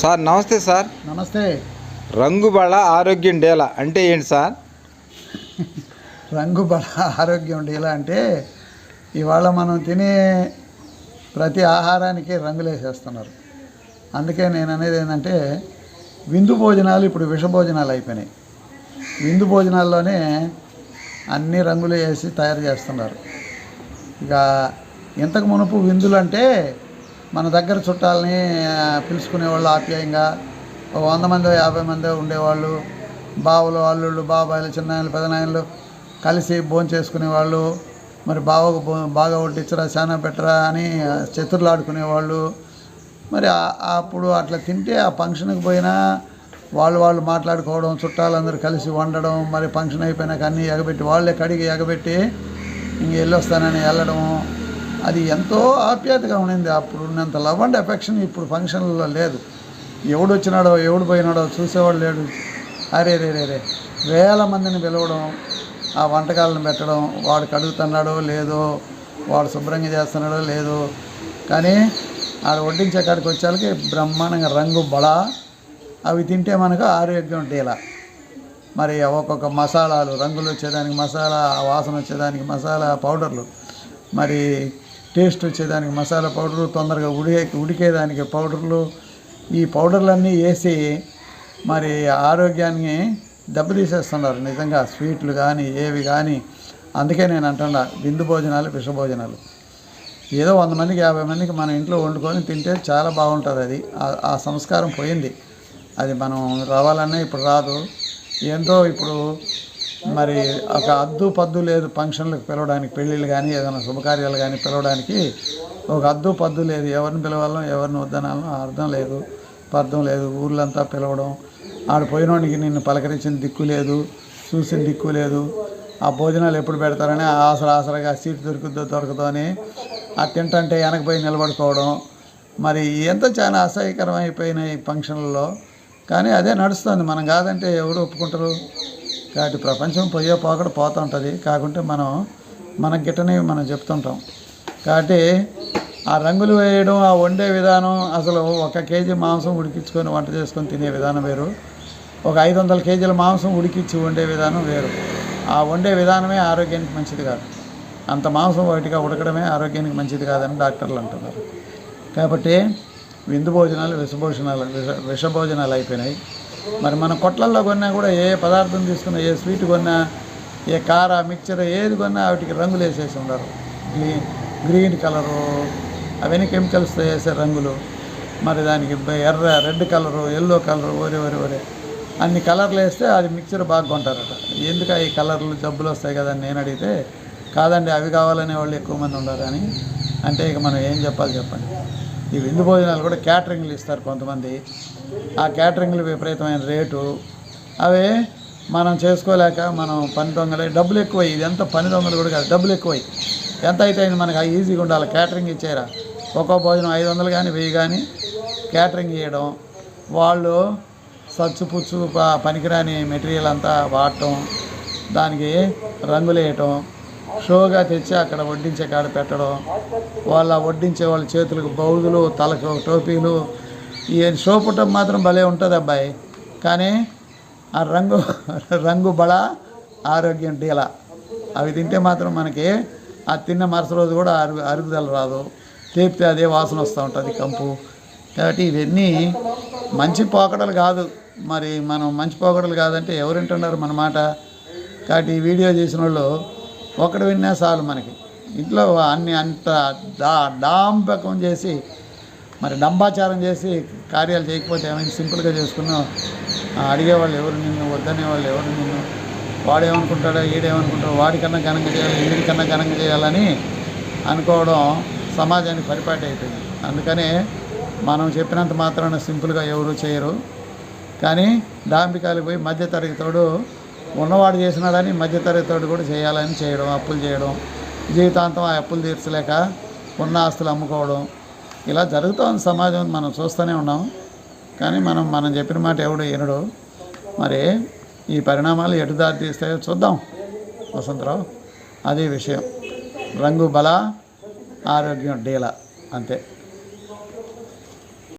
Sir నమస్తే sir. నమస్తే. రంగుబళ ఆరోగ్యం డేలా అంటే ఏంటి సార్? రంగు బల ఆరోగ్యం ఎలా అంటే ఇవాళ మనం తినే ప్రతి ఆహారానికి రంగులు వేసేస్తున్నారు అందుకే నేను అనేది ఏంటంటే విందు భోజనాలు ఇప్పుడు విష భోజనాలు అయిపోయినాయి. విందు భోజనాల్లోనే అన్ని రంగులు వేసి తయారు చేస్తున్నారు. ఇక ఇంతకు మునుపు విందులు అంటే మన దగ్గర చుట్టాలని పిలుచుకునేవాళ్ళు ఆప్యాయంగా ఒక వంద మంది యాభై మంది ఉండేవాళ్ళు. బావలు అల్లుళ్ళు బాబాయిలు చిన్నాయలు పెదనాయలు కలిసి భోజనం చేసుకునేవాళ్ళు మరి బావకు బాగా వడ్డించరా చాలా పెట్టరా అని చతుర్లు ఆడుకునేవాళ్ళు మరి అప్పుడు అట్లా తింటే ఆ ఫంక్షన్కి పోయినా వాళ్ళు వాళ్ళు మాట్లాడుకోవడం చుట్టాలందరూ కలిసి వండడం మరి ఫంక్షన్ అయిపోయినాక అన్నీ ఎగబెట్టి వాళ్ళే కడిగి ఎగబెట్టి ఇంక వెళ్ళొస్తానని వెళ్ళడం అది ఎంతో ఆప్యాయతగా ఉండింది. అప్పుడు ఉన్నంత లవ్ అండ్ ఎఫెక్షన్ ఇప్పుడు ఫంక్షన్లలో లేదు. ఎవడు వచ్చినాడో ఎవడు పోయినాడో చూసేవాడు లేడు. అరే రే రే రే. వేల మందిని పిలవడం ఆ వంటకాలను పెట్టడం వాడు కడుగుతున్నాడో లేదో వాడు శుభ్రంగా చేస్తున్నాడో లేదో. కానీ ఆడ వడ్డించే కాడికి వచ్చేళ్ళకి బ్రహ్మాండంగా రంగు బళ. అవి తింటే మనకు ఆరోగ్యం డీలా మరి ఒక్కొక్క మసాలాలు రంగులు వచ్చేదానికి మసాలా వాసన వచ్చేదానికి మసాలా పౌడర్లు. మరి టేస్ట్ వచ్చేదానికి మసాలా పౌడరు తొందరగా ఉడికే ఉడికేదానికి పౌడర్లు. ఈ పౌడర్లన్నీ వేసి మరి ఆరోగ్యాన్ని దెబ్బతీసేస్తున్నారు నిజంగా. స్వీట్లు కానీ ఏవి కానీ. అందుకే నేను అంటున్నా విందు భోజనాలు విష భోజనాలు. ఏదో వంద మందికి యాభై మందికి మన ఇంట్లో వండుకొని తింటే చాలా బాగుంటుంది అది. ఆ- సంస్కారం పోయింది. అది మనం రావాలన్నా ఇప్పుడు రాదు. ఏంటో ఇప్పుడు మరి ఒక అద్దు పద్దు లేదు ఫంక్షన్లకు పిలవడానికి పెళ్ళిళ్ళు కానీ ఏదైనా శుభకార్యాలు కానీ పిలవడానికి ఒక అద్దు పద్దు లేదు. ఎవరిని పిలవాలో ఎవరిని వద్దనాలో అర్థం లేదు పర్థం లేదు. ఊర్లంతా పిలవడం ఆడ పోయినోడికి నిన్ను పలకరించిన దిక్కు లేదు చూసిన దిక్కు లేదు. ఆ భోజనాలు ఎప్పుడు పెడతారని ఆసర ఆసరగా సీట్ దొరుకుద్దో దొరకదో అని ఆ తింటంటే వెనకపోయి నిలబడుకోవడం. మరి ఎంత చాలా అసహ్యకరమైపోయినాయి ఫంక్షన్లలో. కానీ అదే నడుస్తుంది. మనం కాదంటే ఎవరు ఒప్పుకుంటారు? కాబట్టి ప్రపంచం పోయే పోకడ పోతుంటుంది. కాకుంటే మనం మన గిట్టనే మనం చెప్తుంటాం. కాబట్టి ఆ రంగులు వేయడం ఆ వండే విధానం అసలు ఒక కేజీ మాంసం ఉడికించుకొని వంట చేసుకొని తినే విధానం వేరు. ఒక ఐదు వందల కేజీల మాంసం ఉడికించి వండే విధానం వేరు. ఆ వండే విధానమే ఆరోగ్యానికి మంచిది కాదు. అంత మాంసం ఒకటిగా ఉడకడమే ఆరోగ్యానికి మంచిది కాదని డాక్టర్లు అంటున్నారు. కాబట్టి విందు భోజనాలు విషభోజనాలు విష విషభోజనాలు అయిపోయినాయి. మరి మన కొట్లల్లో కొన్నా కూడా ఏ పదార్థం తీసుకున్నా ఏ స్వీట్ కొన్నా ఏ కార మిక్చర్ ఏది కొన్నా వాటికి రంగులు వేసేసి ఉండరు. గ్రీ గ్రీన్ కలరు అవన్నీ కెమికల్స్తో వేసే రంగులు. మరి దానికి ఎర్ర రెడ్ కలరు ఎల్లో కలరు ఒరే ఒరే ఒరే. అన్ని కలర్లు వేస్తే అది మిక్చర్ బాగా కొంటారట. ఎందుకు ఈ కలర్లు జబ్బులు వస్తాయి కదా అని నేను అడిగితే కాదండి అవి కావాలనే వాళ్ళు ఎక్కువ మంది ఉండరు అని అంటే ఇక మనం ఏం చెప్పాలి చెప్పండి. ఈ విందు భోజనాలు కూడా క్యాటరింగ్లు ఇస్తారు కొంతమంది. ఆ క్యాటరింగ్లు విపరీతమైన రేటు. అవి మనం చేసుకోలేక మనం పని దొంగలే. డబ్బులు ఎక్కువ ఇది ఎంత పని దొంగలు కూడా కాదు. డబ్బులు ఎక్కువ ఎంత అయితే అయింది మనకి ఆ ఈజీగా ఉండాలి. క్యాటరింగ్ ఇచ్చారా. ఒక్కో భోజనం ఐదు వందలు కానీ వెయ్యి కానీ క్యాటరింగ్ ఇవ్వడం వాళ్ళు సచ్చు పుచ్చు పనికిరాని మెటీరియల్ అంతా వాడటం. దానికి రంగులు వేయటం షోగా తెచ్చి అక్కడ వడ్డించే కాడ పెట్టడం వాళ్ళ వడ్డించే వాళ్ళ చేతులకు బౌదులు తలకు టోపీలు ఈ షోపుటం మాత్రం భలే ఉంటుంది అబ్బాయి. కానీ ఆ రంగు రంగు బళ ఆరోగ్యం డీల. అవి తింటే మాత్రం మనకి ఆ తిన్న మరుసటి రోజు కూడా అరుగు అరుగుదల రాదు. లేపితే అదే వాసన వస్తూ ఉంటుంది కంపు. కాబట్టి ఇవన్నీ మంచి పోకడలు కాదు. మరి మనం మంచి పోకడలు కాదంటే ఎవరు వింటున్నారు మన మాట? కాబట్టి ఈ వీడియో చేసిన వాళ్ళు ఒకటి విన్నా చాలు మనకి. ఇంట్లో అన్ని అంత డా డాంపకం చేసి మరి డంబాచారం చేసి కార్యాలు చేయకపోతే ఏమైనా సింపుల్గా చేసుకున్నావు. అడిగేవాళ్ళు ఎవరు నిన్ను? వద్దనే వాళ్ళు ఎవరు నిన్ను? వాడేమనుకుంటాడో? ఈడేమనుకుంటాడో? వాడికన్నా ఘనంగా చేయాలి వీడికన్నా ఘనంగా చేయాలని అనుకోవడం సమాజానికి పరిపాటి అవుతుంది అందుకనే మనం చెప్పినంత మాత్రాన సింపుల్గా ఎవరు చేయరు. కానీ డాంబికాలకు పోయి మధ్యతరగతోడు ఉన్నవాడు చేసినాడని మధ్యతరగతి కూడా చేయాలని చేయడం అప్పులు చేయడం జీవితాంతం ఆ అప్పులు తీర్చలేక ఉన్న ఆస్తులు అమ్ముకోవడం ఇలా జరుగుతోంది సమాజం. మనం చూస్తూనే ఉన్నాం. కానీ మనం మనం చెప్పిన మాట ఎవడు వినడు. మరి ఈ పరిణామాలు ఎటు దారి తీస్తాయో చూద్దాం. వసంతరావు అదే విషయం. రంగు బల ఆరోగ్యం డీల అంతే.